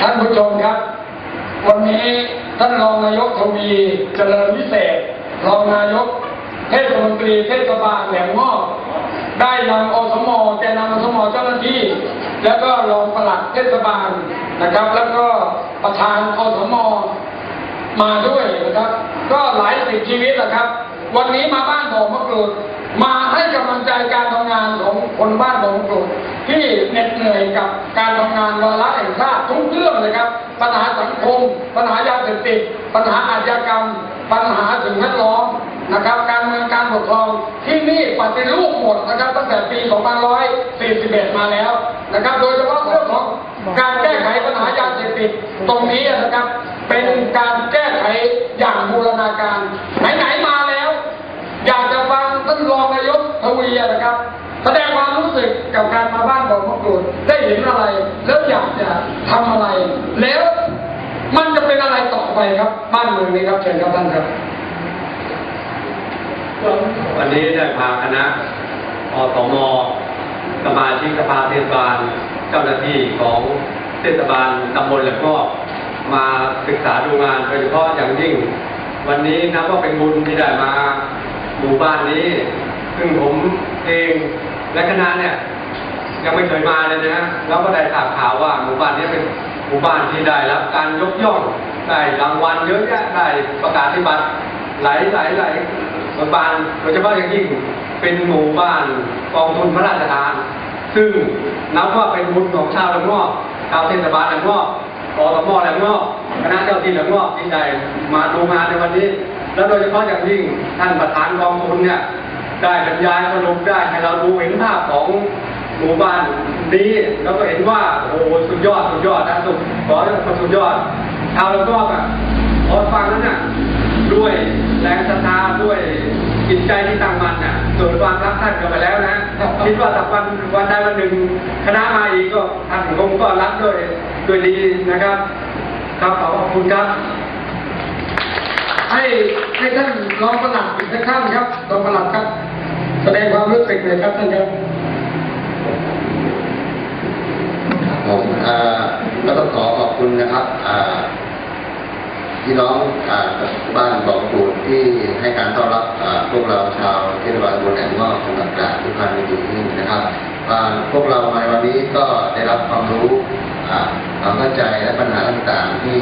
ท่านผู้ชมครับ วันนี้ท่านรองนายกทวีเจริญวิเศษ รองนายกเทศมนตรีเทศบาลแหลมงอบได้นำอสมแกนนำอสมเจ้าหน้าที่ แล้วก็รองปลัดเทศบาลนะครับ แล้วก็ประธานอสมมาด้วยนะครับ ก็หลายสิบชีวิตนะครับ วันนี้มาบ้านบ่อมะกรูดมาให้กำลังใจการทำงานของคนบ้านบ่อมะกรูด ที่เหน็ดเหนื่อยกับการทำงานวาระแห่งชาติทุกเรื่องเลยครับ ปัญหาสังคม ปัญหายาเสพติดปัญหาอาชญากรรม ปัญหาสิ่งแวดล้อมนะครับ การเมืองการปกครองที่นี่ปฏิรูปหมดนะครับตั้งแต่ปี2541 มาแล้วนะครับ โดยเฉพาะเรื่องของการแก้ไขปัญหายาเสพติดตรงนี้นะครับ เป็นการแก้ไขอย่างบูรณาการไหนๆมาแล้ว อยากจะฟังท่านรองนายกทวีนะครับ แสดงความรู้สึกกับการมาบ้านบ่อมะกรูได้เห็นอะไร แล้วอยากจะทำอะไร แล้วมันจะเป็นอะไรต่อไปครับ บ้านเมืองนี้ครับเชิญครับท่านครับ วันนี้ได้พาคณะอสมสมาชิกสภาเทศบาล เจ้าหน้าที่ของเทศบาลตำบลและก็มาศึกษาดูงานโดยเฉพาะอย่างยิ่ง วันนี้นับว่าเป็นบุญที่ได้มาหมู่บ้านนี้ ซึ่งผมเองและคณะเนี่ยยังไม่เคยมาเลยนะฮะแล้วก็ได้ทราบข่าวว่าหมู่บ้านนี้เป็นหมู่บ้านที่ได้รับการยกย่องได้รางวัลเยอะแยะได้ประกาศนิบัติหลายหลายหลายหมู่บ้านโดยเฉพาะอย่างยิ่งเป็นหมู่บ้านกองทุนพระราชทาน ซึ่งนับว่าเป็นบุญของชาวละงอกชาวเทศบาลละงอกอสมละงอกคณะเจ้าที่ละงอกที่ได้มาดูงานในวันนี้ แล้วโดยเฉพาะอย่างยิ่งท่านประธานกองทุนเนี่ย ได้บรรยายสรุปได้ให้เราดูเห็นภาพของหมู่บ้านนี้แล้วก็เห็นว่าโอ้สุดยอดสุดยอดนะสุดขอให้คนสุดยอดชาวละก็แบบพอฟังนั้นน่ะด้วยแรงศรัทธาด้วยจิตใจที่ตั้งมั่นน่ะเกิดความรักท่านกันไปแล้วนะคิดว่าสักวันวันใดวันหนึ่งคณะมาอีกก็ท่านคงก็รับด้วยด้วยดีนะครับครับขอบคุณครับ ให้ให้ท่านรองประหลัดอีกสักท่านครับรองประหลัดครับ ดงความรู้สึกเลยครับท่านครับผมเอ่อก็ต้องขอขอบคุณนะครับพี่น้องอบ้านบอกปูดที่ให้การต้อนรับพวกเราชาวเทศบาลตำบลแหลมงอกจังหวัดตราดทุกท่านเป็นอย่างยิ่งนะครับพวกเราในวันนี้ก็ได้รับความรู้ความเข้าใจและปัญหาต่างๆที่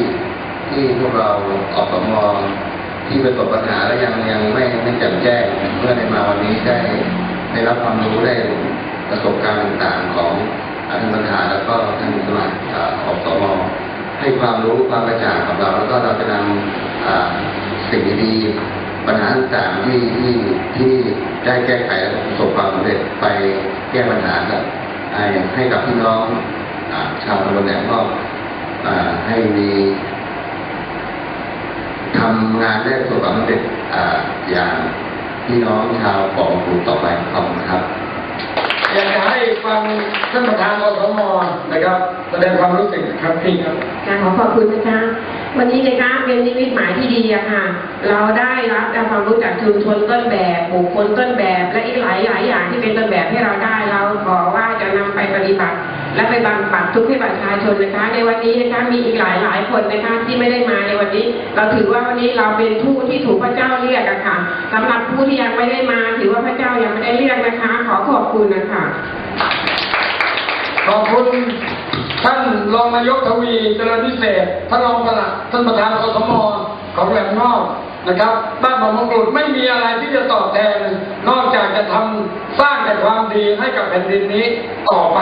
ที่พวกเราออกมอง ที่ประสบปัญหาและยังยังไม่ไม่แจ่มแจ้งเมื่อได้มาวันนี้ได้ได้รับความรู้ได้ประสบการณ์ต่างๆของท่านประธาแล้วก็ท่านสมาชิกอ่าของสมให้ความรู้ความกระจ่างกับเรา แล้วก็เราจะนำสิ่งดีๆปัญหาต่างๆที่ที่ที่ได้แก้ไขและประสบความสำเร็จไปแก้ปัญหากับให้ให้กับพี่น้องอชาวตำบลแหลมก็ให้มี ทำงานได้ประสบความสำเร็จอ่าอย่างพี่น้องชาวปองปูต่อไปขอบคุณครับอยากจะให้ฟังท่านประธานอสมนะครับแสดงความรู้สึกครับพี่ครับการขอขอบคุณนะคะ วันนี้นะคะเป็นนิมิตหมายที่ดีอะค่ะ เราได้รับความรู้จากชุมชนต้นแบบบุคคลต้นแบบ และอีกหลายหลายอย่างที่เป็นต้นแบบให้เราได้เราขอว่าจะนำไปปฏิบัติ และไปบำบัดทุกข์ให้ประชาชนนะคะ ในวันนี้นะคะมีอีกหลายหลายคนนะคะที่ไม่ได้มาในวันนี้ เราถือว่าวันนี้เราเป็นผู้ที่ถูกพระเจ้าเรียกอะค่ะสำหรับผู้ที่ยังไม่ได้มา ถือว่าพระเจ้ายังไม่ได้เรียกนะคะ ขอขอบคุณนะคะขอบคุณท่านรองนายกทวีเจริญพิเศษท่านรองประหลัดท่านประธานอสมของแหลมงอกนะครับบ้านบางมงกุฎไม่มีอะไรที่จะตอบแทน นอกจากจะทำสร้างแต่ความดีให้กับแผ่นดินนี้ต่อไป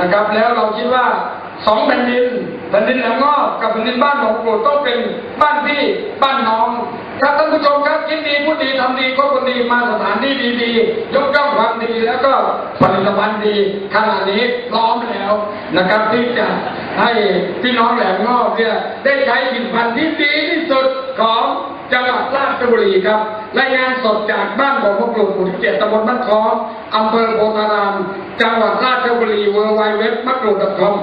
นะครับ แล้วเราคิดว่าสองแผ่นดิน แผ่นดินแหลมงอกกับแผ่นดินบ้านบางมงกุฎต้องเป็นบ้านพี่บ้านน้อง ครับท่านผู้ชมครับคิดดีพูดดีทำดีก็คนดีมาสถานที่ดีๆยกย่องความดีแล้วก็ผลิตภัณฑ์ดีขณะนี้พร้อมแล้วนะครับ ที่จะให้พี่น้องแหลมงอกเนี่ยได้ใช้ผลิตภัณฑ์ที่ดีที่สุดของจังหวัดราชบุรีครับรายงานสดจากบ้านของพวกกลุ่มหมู่ที่เจ็ดตำบลบ้านคออำเภอโพธาราม จังหวัดราชบุรีเวอร์ไวเว็บมักกลุ่มคอม